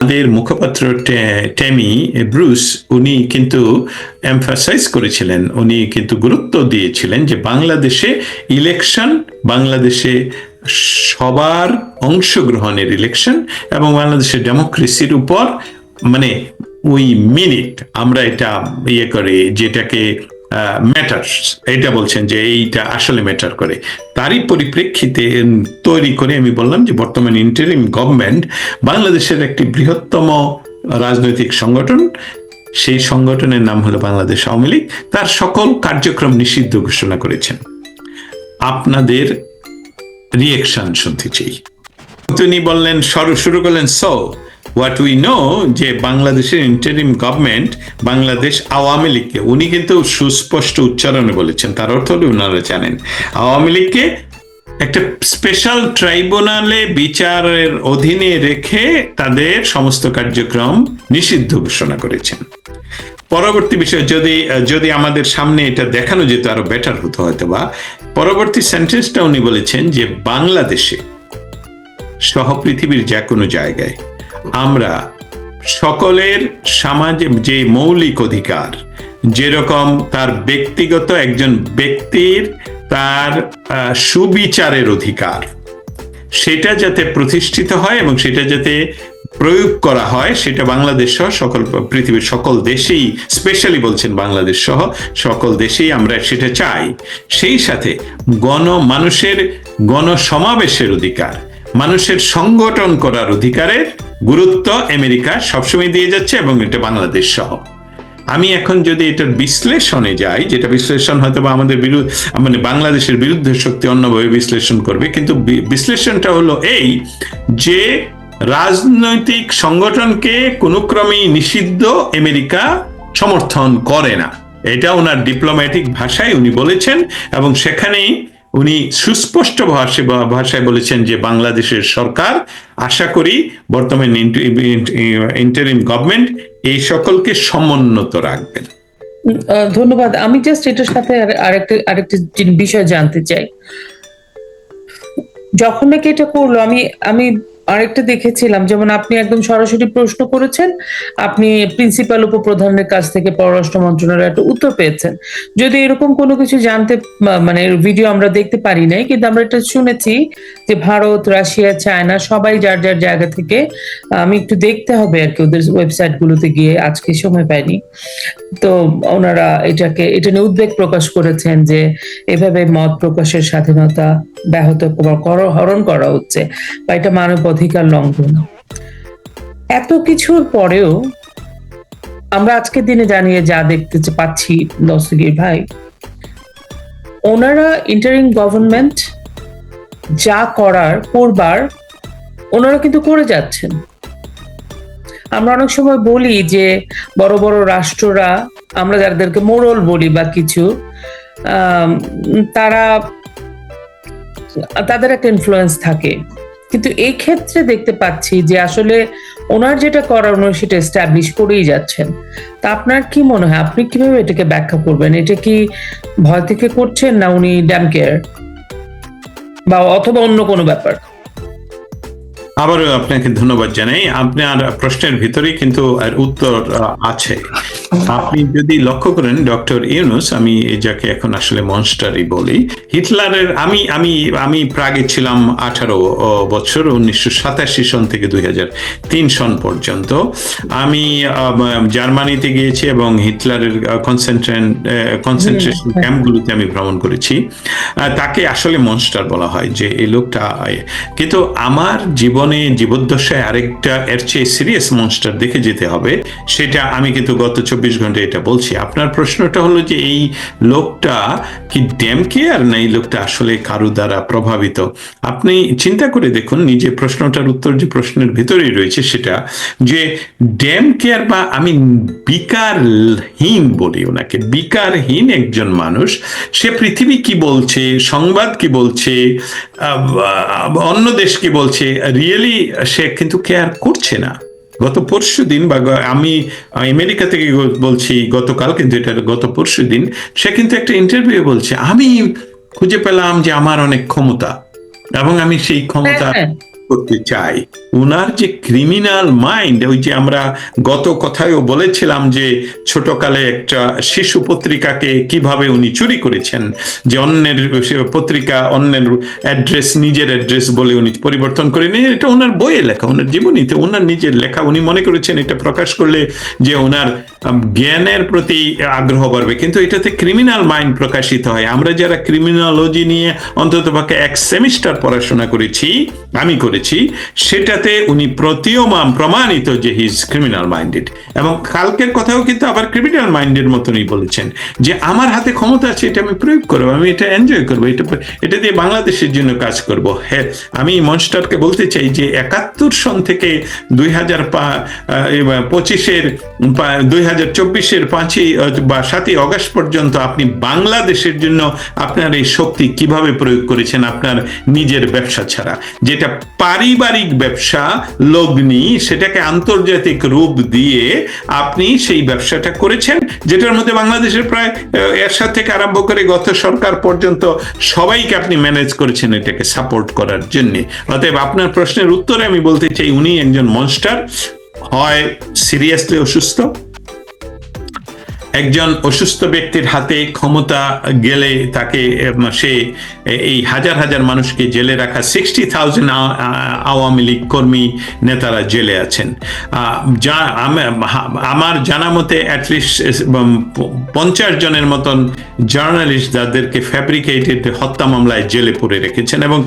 আমাদের মুখপাত্র Tammy Bruce, উনি কিন্তু এমফাসাইজ করেছিলেন, উনি কিন্তু গুরুত্ব দিয়েছিলেন যে বাংলাদেশে ইলেকশন বাংলাদেশে সবার অংশগ্রহণের ইলেকশন এবং বাংলাদেশের ডেমোক্রেসির উপর মানে ওই মিনিট আমরা এটা ইয়ে করে যেটাকে ম্যাটার্স এটা বলছেন যে এইটা আসলে ম্যাটার করে। তারই পরিপ্রেক্ষিতে তৈরি করে আমি বললাম যে বর্তমান ইন্টারিম গভর্নমেন্ট বাংলাদেশের একটি বৃহত্তম রাজনৈতিক সংগঠন, সেই সংগঠনের নাম হলো বাংলাদেশ আওয়ামী লীগ। তার সকল কার্যক্রম নিষিদ্ধ ঘোষণা করেছেন। আপনাদের রিয়েকশন শুনতে চাই। তিনি বললেন, শুরু শুরু করলেন সো হোয়াট উই নো যে বাংলাদেশের ইন্টারিম গভর্নমেন্ট বাংলাদেশ আওয়ামী লীগকে, উনি কিন্তু সুস্পষ্ট উচ্চারণে বলেছেন, তার অর্থ হলো ওনারা জানেন। আওয়ামী লীগকে একটা স্পেশাল ট্রাইব্যুনালে বিচারের অধীনে রেখে তাদের সমস্ত কার্যক্রম নিষিদ্ধ ঘোষণা করেছেন। পরবর্তী বিষয়, যদি যদি আমাদের সামনে এটা দেখানো যেত, আরও বেটার হতো হয়তো বা পরবর্তী সেন্টেন্সটা উনি বলেছেন যে বাংলাদেশে সহ পৃথিবীর যে কোনো জায়গায় আমরা সকলের সমাজে যে মৌলিক অধিকার, যেরকম তার ব্যক্তিগত একজন ব্যক্তির তার সুবিচারের অধিকার, সেটা যাতে প্রতিষ্ঠিত হয় এবং সেটা যাতে প্রয়োগ করা হয়, সেটা বাংলাদেশ সহ সকল পৃথিবীর সকল দেশেই স্পেশালি বলছেন বাংলাদেশ সহ সকল দেশেই আমরা সেটা চাই। সেই সাথে গণ, মানুষের গণসমাবেশের অধিকার মানুষের সংগঠন করার অধিকারের গুরুত্ব আমেরিকা সবসময় দিয়ে যাচ্ছে এবং এটা বাংলাদেশ সহ। আমি এখন যদি এটার বিশ্লেষণে যাই, যেটা বিশ্লেষণ হয়তো বা আমাদের বিরুদ্ধে মানে বাংলাদেশের বিরুদ্ধে শক্তি অন্যভাবে বিশ্লেষণ করবে, কিন্তু বিশ্লেষণটা হলো এই যে রাজনৈতিক সংগঠনকে কোনো ক্রমেই নিষিদ্ধ আমেরিকা সমর্থন করে না। এটা ওনার ডিপ্লোম্যাটিক ভাষায় উনি বলেছেন এবং সেখানেই উনি সুস্পষ্ট ভাষায় বলেছেন যে বাংলাদেশের সরকার, আশা করি বর্তমান ইন্টারিম গভর্নমেন্ট এই সকলকে সমুন্নত রাখবেন। ধন্যবাদ। আমি জাস্ট এটার সাথে আর- আরেকটা আরেকটা বিষয় জানতে চাই। যখন নাকি এটা করল, আমি আমি আরেকটা দেখেছিলাম, যেমন আপনি একদম সরাসরি প্রশ্ন করেছেন, আপনি প্রিন্সিপাল উপপ্রধানের কাছ থেকে পররাষ্ট্র মন্ত্রণালয় একটা উত্তর পেয়েছেন। যদি এরকম কোনো কিছু জানতে মানে ভিডিও আমরা দেখতে পারি নাই, কিন্তু আমরা এটা শুনেছি যে ভারত, রাশিয়া, চায়না সবাই যার যার জায়গা থেকে, আমি একটু দেখতে হবে আর কি, ওদের ওয়েবসাইট গুলোতে গিয়ে, আজকে সময় পাইনি। তো ওনারা এটাকে, এটা নিয়ে উদ্বেগ প্রকাশ করেছেন যে এভাবে মত প্রকাশের স্বাধীনতা ব্যাহত হরণ করা হচ্ছে, বা এটা মানব অধিকার লঙ্ঘন। এত কিছুর পরেও আমরা আজকের দিনে জানিয়ে যা দেখতে পাচ্ছি দস্তগীর ভাই, ওনারা ইন্টারিং গভর্নমেন্ট যা করার করবার ওনারা কিন্তু করে যাচ্ছেন। আমরা অনেক সময় বলি যে বড় বড় রাষ্ট্ররা, আমরা যাদেরকে মোড়ল বলি বা কিছু তারা, তাদের একটা ইনফ্লুয়েন্স থাকে। কিন্তু এই ক্ষেত্রে দেখতে পাচ্ছি যে আসলে ওনার যেটা করার উনি সেটা এস্টাবলিশ করেই যাচ্ছেন। তা আপনার কি মনে হয়? আপনি কীভাবে এটাকে ব্যাখ্যা করবেন? এটা কি ভয় থেকে করছেন না উনি ড্যাম কেয়ার বা অথবা অন্য কোনো ব্যাপার? আবারও আপনাকে ধন্যবাদ জানাই। আপনার প্রশ্নের ভিতরেই কিন্তু উত্তর আছে। আপনি যদি লক্ষ্য করেন ডক্টর ইউনুস আমি যাকে এখন আসলে মনস্টারই বলি হিটলারের আমি আমি আমি প্রাগে ছিলাম আঠারো বছর উনিশশো সাতাশি সন থেকে দুই তিন সন পর্যন্ত। আমি জার্মানিতে গিয়েছি এবং হিটলারের কনসেন্ট্রেন কনসেন্ট্রেশন ক্যাম্পগুলোতে আমি ভ্রমণ করেছি। তাকে আসলে মনস্টার বলা হয় যে এই লোকটা কিন্তু আমার জীবনে জীবদ্দশায় আরেকটা এর চেয়ে সিরিয়াস মনস্টার দেখে যেতে হবে সেটা আমি কিন্তু গত চব্বিশ ঘণ্টা এটা বলছি। আপনার প্রশ্নটা হলো যে এই লোকটা কি ড্যাম কেয়ার না এই লোকটা আসলে কারও দ্বারা প্রভাবিত? আপনি চিন্তা করে দেখুন, নিজে প্রশ্নটার উত্তর যে প্রশ্নের ভিতরেই রয়েছে সেটা যে ড্যাম কেয়ার বা আমি বিকারহীন বলি ওনাকে, বিকারহীন একজন মানুষ, সে পৃথিবী কি বলছে, সংবাদ কি বলছে অন্য দেশ কি বলছে, রিয়েলি সে কিন্তু কেয়ার করছে না। গত পরশু দিন বা আমি আমেরিকা থেকে বলছি গতকাল কিন্তু এটা গত পরশু দিন সে কিন্তু একটা ইন্টারভিউ বলছে আমি খুঁজে পেলাম যে আমার অনেক ক্ষমতা এবং আমি সেই ক্ষমতা হ্যাঁ, হ্যাঁ। করতে চাই উনার যে ক্রিমিনাল মাইন্ড ওই যে আমরা গত কথায়ও বলেছিলাম যে ছোটকালে একটা শিশু পত্রিকাকে কীভাবে উনি চুরি করেছেন, যে অন্যের পত্রিকা, অন্যের অ্যাড্রেস নিজের অ্যাড্রেস বলে উনি পরিবর্তন করে নিয়ে এটা ওনার বইয়ে লেখা ওনার জীবনীতে ওনার নিজের লেখা উনি মনে করেছেন এটা প্রকাশ করলে যে ওনার জ্ঞানের প্রতি আগ্রহ বাড়বে। কিন্তু এটাতে ক্রিমিনাল মাইন্ড প্রকাশিত হয়। আমরা যারা ক্রিমিনোলজি নিয়ে অন্তত পক্ষে এক সেমিস্টার পড়াশোনা করেছি, আমি করেছি সেটাতে উনি প্রতীয়মান, প্রমাণিত যে হিজ ক্রিমিনাল মাইন্ডেড এবং কালকের কথাও কিন্তু আবার ক্রিমিনাল মাইন্ডের মতনই বলেছেন যে আমার হাতে ক্ষমতা আছে, এটা আমি প্রয়োগ করব, আমি এটা এনজয় করব, এটা এটা দিয়ে বাংলাদেশের জন্য কাজ করব। হ্যাঁ আমি মনস্টারকে বলতে চাই যে একাত্তর সন থেকে দুই হাজার পঁচিশের দুই হাজার চব্বিশের পাঁচই বা সাতই অগস্ট পর্যন্ত আপনি বাংলাদেশের জন্য আপনার এই শক্তি কীভাবে প্রয়োগ করেছেন আপনার নিজের ব্যবসা ছাড়া, যেটা পারিবারিক ব্যবসা লগ্নি, সেটাকে আন্তর্জাতিক রূপ দিয়ে আপনি সেই ব্যবসাটা করেছেন, যেটার মধ্যে বাংলাদেশের প্রায় এর এরশাদ থেকে আরম্ভ করে গত সরকার পর্যন্ত সবাইকে আপনি ম্যানেজ করেছেন এটাকে সাপোর্ট করার জন্য। অতএব আপনার প্রশ্নের উত্তরে আমি বলতে চাই, উনি একজন মনস্টার হয় সিরিয়াসলি অসুস্থ? একজন অসুস্থ ব্যক্তির হাতে ক্ষমতা গেলে তাকে সে এই হাজার হাজার মানুষকে জেলে রাখা সিক্সটি থাউজেন্ড আওয়ামী লীগ কর্মী নেতারা জেলে আছেন। যা আমার জানা মতে অ্যাটলিস্ট পঞ্চাশ জনের মতন জার্নালিস্ট যাদেরকে ফ্যাব্রিকেটেড হত্যা মামলায় জেলে পুরে রেখেছেন এবং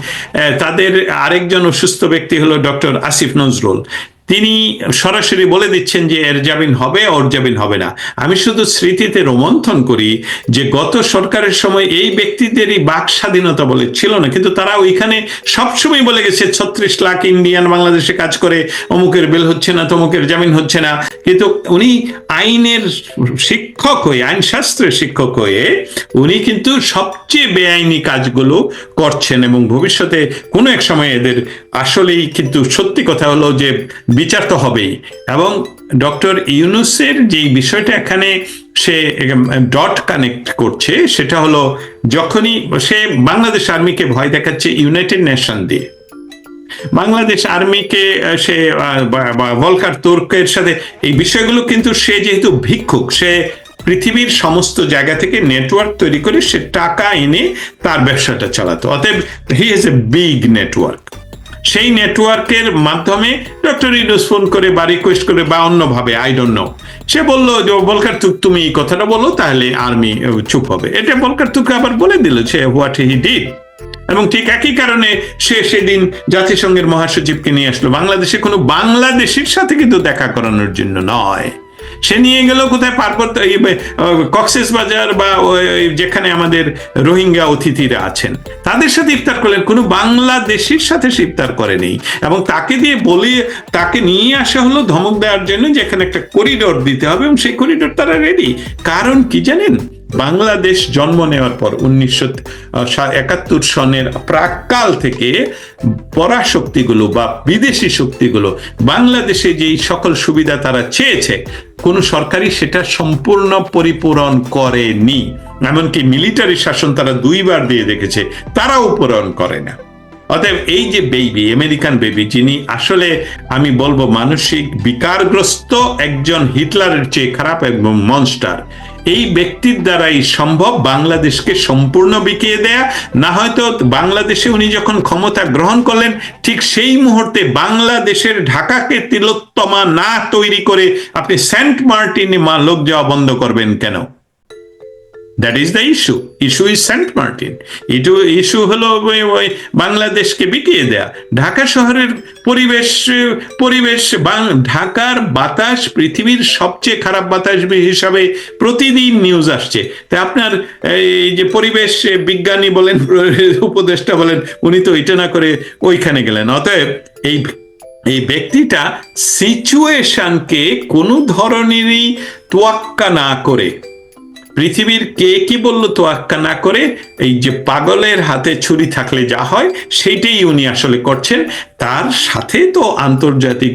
তাদের আরেকজন অসুস্থ ব্যক্তি হলো ডক্টর আসিফ নজরুল। তিনি সরাসরি বলে দিচ্ছেন যে এর জামিন হবে, ওর জামিন হবে না। আমি শুধু স্মৃতিতে রোমন্থন করি যে গত সরকারের সময় এই ব্যক্তিদেরই বাক স্বাধীনতা বলে ছিল না, কিন্তু তারা ওইখানে সবসময় বলে গেছে, ছত্রিশ লাখ ইন্ডিয়ান বাংলাদেশে কাজ করে, অমুকের বেল হচ্ছে না, তমুকের জামিন হচ্ছে না। কিন্তু উনি আইনের শিক্ষক হয়ে আইন শাস্ত্রের শিক্ষক হয়ে, উনি কিন্তু সবচেয়ে বেআইনি কাজগুলো করছেন এবং ভবিষ্যতে কোনো এক সময় এদের আসলেই কিন্তু সত্যি কথা হলো যে বিচার তো হবেই। এবং ডক্টর ইউনুসের যে বিষয়টা এখানে সে ডট কানেক্ট করছে, সেটা হলো যখনই সে বাংলাদেশ আর্মিকে ভয় দেখাচ্ছে ইউনাইটেড নেশন দিয়ে। বাংলাদেশ আর্মিকে সে ভলকার তুর্কের সাথে, এই বিষয়গুলো কিন্তু সে যেহেতু ভিক্ষুক, সে পৃথিবীর সমস্ত জায়গা থেকে নেটওয়ার্ক তৈরি করে সে টাকা এনে তার ব্যবসাটা চালাতো। অতএব he is a big network. সেই নেটওয়ার্কের মাধ্যমে ডক্টর ইউনুস ফোন করে, বা রিকোয়েস্ট করে, বা অন্যভাবে আই ডোন্ট নো সে বলল যে বলকার তুক তুমি এই কথাটা বলো, তাহলে আর্মি চুপ হবে। এটা বলকার তুক আবার বলে দিল সে হোয়াট হি ডিড এবং ঠিক একই কারণে সে সেদিন জাতিসংঘের মহাসচিবকে নিয়ে আসলো। বাংলাদেশে কোনো বাংলাদেশের সাথে কিন্তু দেখা করানোর জন্য নয়। সে নিয়ে গেল কোথায় পার্বত্য কক্সেস বাজার বা যেখানে আমাদের রোহিঙ্গা অতিথিরা আছেন। তাদের সাথে ইফতার করলেন, কোনো বাংলাদেশের সাথে সে ইফতার করেনি। এবং তাকে দিয়ে বলে, তাকে নিয়ে আসা হলো ধমক দেওয়ার জন্য যেখানে একটা করিডোর দিতে হবে এবং সেই করিডোর তারা রেডি কারণ কি জানেন? বাংলাদেশ জন্ম নেওয়ার পর উনিশশো একাত্তর সনের প্রাককাল থেকে পরাশক্তিগুলো বা বিদেশি শক্তিগুলো, বাংলাদেশে যেই সকল সুবিধা তারা চেয়েছে, কোন সরকারই সেটা সম্পূর্ণ পরিপূরণ করেনি। এমনকি মিলিটারি শাসন তারা দুইবার দিয়ে দেখেছে, তারাও পূরণ করে না। অতএব এই যে বেবি আমেরিকান বেবি যিনি আসলে আমি বলব মানসিক বিকারগ্রস্ত একজন হিটলারের চেয়ে খারাপ এবং মনস্টার এই ব্যক্তির দ্বারাই সম্ভব বাংলাদেশকে সম্পূর্ণ বিকিয়ে দেয়া। না হয়তো বাংলাদেশে উনি যখন ক্ষমতা গ্রহণ করলেন, ঠিক সেই মুহূর্তে বাংলাদেশের ঢাকাকে তিলোত্তমা না তৈরি করে আপনি সেন্ট মার্টিনে মা লোক যাওয়া বন্ধ করবেন কেন? That is the issue issue is Saint Martin it's issue হলো ওই বাংলাদেশকে বিকিয়ে দেয়া। ঢাকা শহরের পরিবেশ পরিবেশ ঢাকার বাতাস পৃথিবীর সবচেয়ে খারাপ বাতাস হিসাবে প্রতিদিন নিউজ আসছে। তা আপনার এই যে পরিবেশ বিজ্ঞানী বলেন, উপদেষ্টা বলেন, উনি তো এটা না করে ওইখানে গেলেন। অতএব এই এই ব্যক্তিটা সিচুয়েশনকে কোনো ধরনেরই তোয়াক্কা না করে পৃথিবীর কে কি বলল তো আক্কা না করে, এই যে পাগলের হাতে ছুরি থাকলে যা হয়, সেইটাই উনি আসলে করছেন। তার সাথে তো আন্তর্জাতিক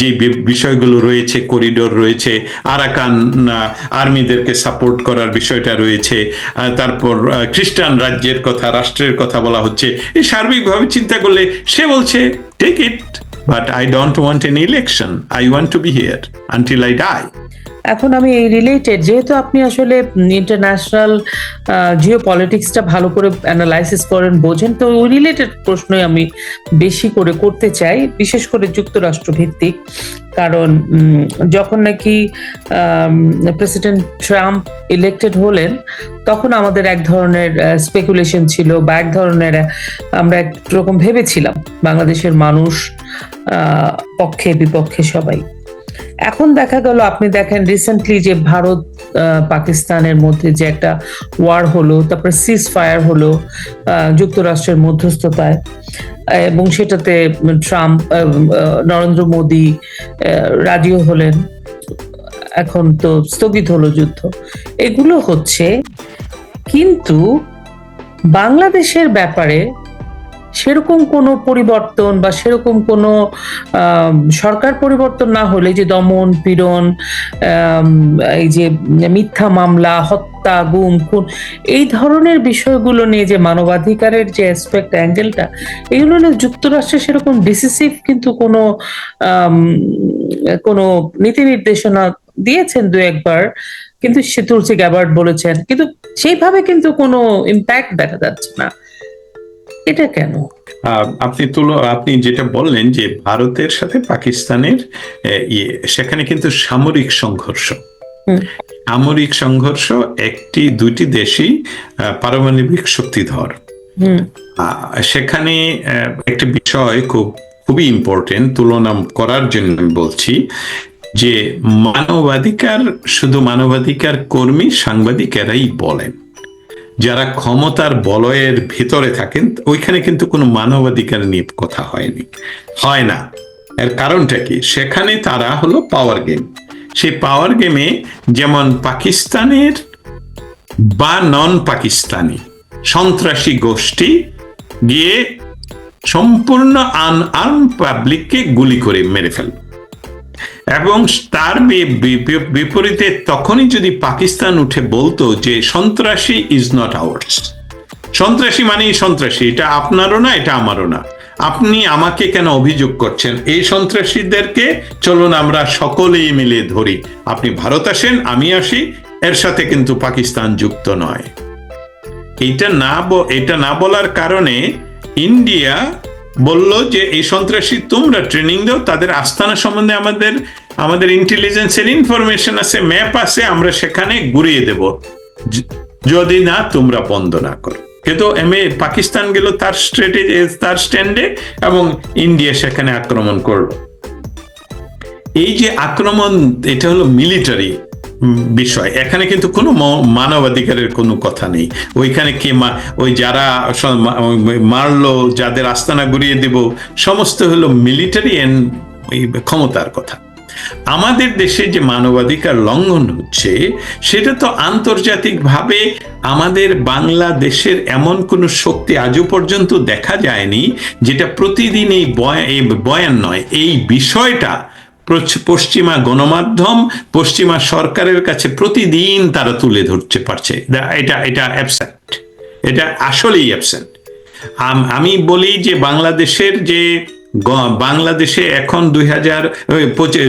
যে বিষয়গুলো রয়েছে, করিডোর রয়েছে, আরাকান আর্মিদেরকে সাপোর্ট করার বিষয়টা রয়েছে তারপর খ্রিস্টান রাজ্যের কথা, রাষ্ট্রের কথা বলা হচ্ছে। এই সার্বিকভাবে চিন্তা করলে সে বলছে take it but I don't want an election I want to be here until I die এখন আমি এই রিলেটেড যেহেতু আপনি আসলে ইন্টারন্যাশনাল জিও পলিটিক্সটা ভালো করে অ্যানালাইসিস করেন, বোঝেন, তো ওই রিলেটেড প্রশ্নই আমি বেশি করে করতে চাই, বিশেষ করে যুক্তরাষ্ট্র ভিত্তিক কারণ যখন নাকি প্রেসিডেন্ট ট্রাম্প ইলেক্টেড হলেন, তখন আমাদের এক ধরনের স্পেকুলেশন ছিল বা এক ধরনের আমরা একরকম ভেবেছিলাম, বাংলাদেশের মানুষ পক্ষে, বিপক্ষে সবাই। এখন দেখা গেল, আপনি দেখেন রিসেন্টলি যে ভারত পাকিস্তানের মধ্যে যে একটা ওয়ার হলো, তারপরে সিজ ফায়ার হলো যুক্তরাষ্ট্রের মধ্যস্থতায়, এবং সেটাতে ট্রাম্প নরেন্দ্র মোদী রাজিও হলেন, এখন তো স্থগিত হলো যুদ্ধ। এগুলো হচ্ছে, কিন্তু বাংলাদেশের ব্যাপারে সেরকম কোনো পরিবর্তন বা সেরকম কোনো সরকার পরিবর্তন না হলে যে দমন, পীড়ন এই যে মিথ্যা মামলা, হত্যা, গুম, খুন, এই ধরনের বিষয়গুলো নিয়ে যে মানবাধিকারের যে অ্যাসপেক্ট অ্যাঙ্গেলটা এগুলো নিয়ে যুক্তরাষ্ট্রে সেরকম ডিসিসিভ কিন্তু কোনো কোনো নীতি নির্দেশনা দিয়েছেন দু একবার, কিন্তু সে তুলসী গ্যাবার্ড বলেছেন। কিন্তু সেইভাবে কিন্তু কোনো ইম্প্যাক্ট দেখা যাচ্ছে না। এটা কেন? আপনি তুলো আপনি যেটা বললেন যে ভারতের সাথে পাকিস্তানের ইয়ে সেখানে কিন্তু সামরিক সংঘর্ষ। সামরিক সংঘর্ষ একটি দুইটি দেশই পারমাণবিক শক্তিধর। সেখানে একটি বিষয় খুব খুবই ইম্পর্টেন্ট তুলনা করার জন্য আমি বলছি যে মানবাধিকার শুধু মানবাধিকার কর্মী সাংবাদিকেরাই বলেন। যারা ক্ষমতার বলয়ের ভেতরে থাকেন, ওইখানে কিন্তু কোনো মানবাধিকার নিয়ে কথা হয়নি। হয় না। এর কারণটা কি? সেখানে তারা হলো পাওয়ার গেম সেই পাওয়ার গেমে যেমন পাকিস্তানের বা নন পাকিস্তানি সন্ত্রাসী গোষ্ঠী গিয়ে সম্পূর্ণ আনআর্ম পাবলিককে গুলি করে মেরে ফেলবে এবং তার বিপরীতে তখনই যদি পাকিস্তান উঠে বলতো যে সন্ত্রাসী ইজ নট আওয়ার্স সন্ত্রাসী মানেই সন্ত্রাসী, এটা আপনারও না, এটা আমারও না। আপনি আমাকে কেন অভিযোগ করছেন? এই সন্ত্রাসীদেরকে চলুন আমরা সকলেই মিলে ধরি। আপনি ভারত আসেন, আমি আসি, এর সাথে কিন্তু পাকিস্তান যুক্ত নয়। এটা না এটা না বলার কারণে ইন্ডিয়া বলল যে এই সন্ত্রাসী তোমরা ট্রেনিং দাও, তাদের আস্তানা সম্বন্ধে আমাদের আমাদের ইন্টেলিজেন্সের ইনফরমেশন আছে ম্যাপ আছে, আমরা সেখানে ঘুরিয়ে দেব। যদি না, তোমরা বন্ধ না করো। কিন্তু এম এ পাকিস্তান গেল তার স্ট্র্যাটেজি তার স্ট্যান্ডে এবং ইন্ডিয়া সেখানে আক্রমণ করল। এই যে আক্রমণ, এটা হলো মিলিটারি বিষয়। এখানে কিন্তু কোনো মানবাধিকারের কোনো কথা নেই। ওইখানে কে ওই যারা মারলো, যাদের আস্তানা ঘুরিয়ে দেব, সমস্ত হলো মিলিটারি এন্ড ক্ষমতার কথা। আমাদের দেশে যে মানবাধিকার লঙ্ঘন হচ্ছে, সেটা তো আন্তর্জাতিকভাবে আমাদের বাংলাদেশের এমন কোনো শক্তি আজও পর্যন্ত দেখা যায়নি, যেটা প্রতিদিন এই বয়া- বয়ান নয়। এই বিষয়টা পশ্চিমা গণমাধ্যম, পশ্চিমা সরকারের কাছে প্রতিদিন তারা তুলে ধরতে পারছে। এটা এটা অ্যাবসেন্ট এটা আসলেই অ্যাবসেন্ট আমি বলি যে বাংলাদেশের যে বাংলাদেশে এখন দুই হাজার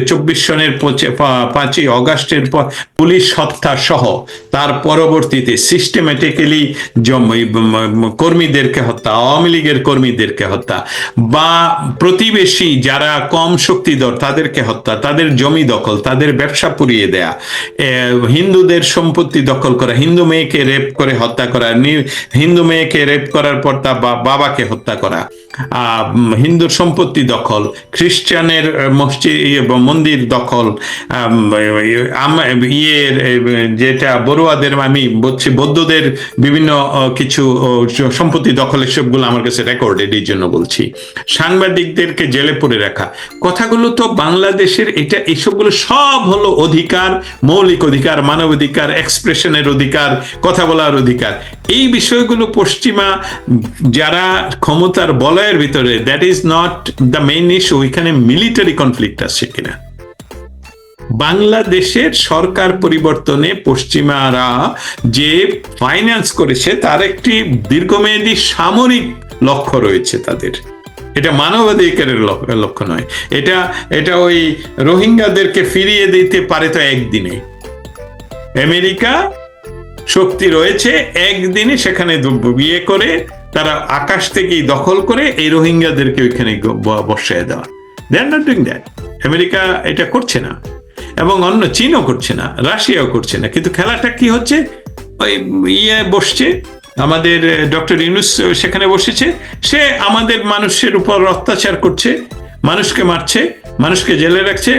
চব্বিশ সনের পাঁচই অগাস্টের পর পুলিশ হত্যা সহ তার পরবর্তীতে সিস্টেমেটিক্যালি কর্মীদেরকে হত্যা, আওয়ামী লীগের কর্মীদেরকে হত্যা বা প্রতিবেশী যারা কম শক্তিধর তাদেরকে হত্যা, তাদের জমি দখল, তাদের ব্যবসা পুড়িয়ে দেয়া হিন্দুদের সম্পত্তি দখল করা, হিন্দু মেয়েকে রেপ করে হত্যা করা হিন্দু মেয়েকে রেপ করার পর তা বাবাকে হত্যা করা হিন্দুর সম্পত্তি দখল খ্রিস্টানের মসজিদ ইয়ে, মন্দির দখল ইয়ের যেটা বড়ুয়াদের আমি বলছি বৌদ্ধদের বিভিন্ন কিছু সম্পত্তি দখলের সবগুলো আমার কাছে রেকর্ডেড এই জন্য বলছি। সাংবাদিকদেরকে জেলে পড়ে রাখা। কথাগুলো তো বাংলাদেশের এটা এইসবগুলো সব হলো অধিকার মৌলিক অধিকার মানবাধিকার এক্সপ্রেশনের অধিকার কথা বলার অধিকার। এই বিষয়গুলো পশ্চিমা যারা ক্ষমতার বলয়ের ভিতরে that is not the main issue ওইখানে মিলিটারি কনফ্লিক্ট আসছে কিনা? বাংলাদেশের সরকার পরিবর্তনে পশ্চিমারা যে ফাইন্যান্স করেছে, তার একটি দীর্ঘমেয়াদী সামরিক লক্ষ্য রয়েছে তাদের। এটা মানবাধিকারের লক্ষ্য নয়। এটা এটা ওই রোহিঙ্গাদেরকে ফিরিয়ে দিতে পারে তো একদিনে। আমেরিকা শক্তি রয়েছে, একদিনে সেখানে বিয়ে করে তারা আকাশ থেকেই দখল করে এই রোহিঙ্গাদেরকে ওইখানে বসায় দেওয়া। They are not doing that America এটা করছে না। এবং অন্য চীনও করছে না, রাশিয়াও করছে না। কিন্তু খেলাটা কি হচ্ছে? ওই ইয়ে বসছে, আমাদের ডক্টর ইউনুস সেখানে বসেছে। সে আমাদের মানুষের উপর অত্যাচার করছে, মানুষকে মারছে, মানুষকে জেলে রাখছে।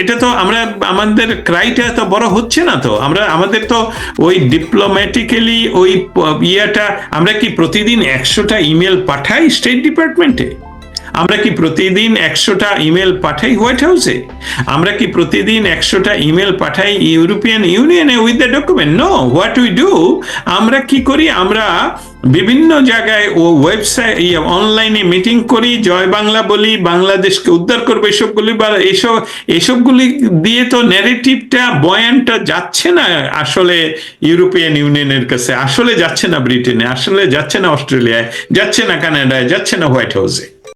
এটা তো আমরা, আমাদের ক্রাইটা তো বড় হচ্ছে না তো। আমরা, আমাদের তো ওই ডিপ্লোম্যাটিক্যালি ওই ইয়েটা, আমরা কি প্রতিদিন একশোটা ইমেল পাঠাই স্টেট ডিপার্টমেন্টে আমরা কি প্রতিদিন একশোটা ইমেল পাঠাই হোয়াইট হাউসে আমরা কি প্রতিদিন একশোটা ইমেল পাঠাই ইউরোপিয়ান ইউনিয়নে with the document no what we do আমরা কি করি? আমরা বিভিন্ন জায়গায় ও ওয়েবসাইট অনলাইনে মিটিং করি, জয় বাংলা বলি, বাংলাদেশকে উদ্ধার করবে, এসবগুলি বা, এসব, এসবগুলি দিয়ে তো ন্যারেটিভটা বয়ানটা যাচ্ছে না আসলে ইউরোপিয়ান ইউনিয়নের কাছে। আসলে যাচ্ছে না ব্রিটেনে আসলে যাচ্ছে না অস্ট্রেলিয়ায় যাচ্ছে না কানাডায় যাচ্ছে না হোয়াইট হাউসে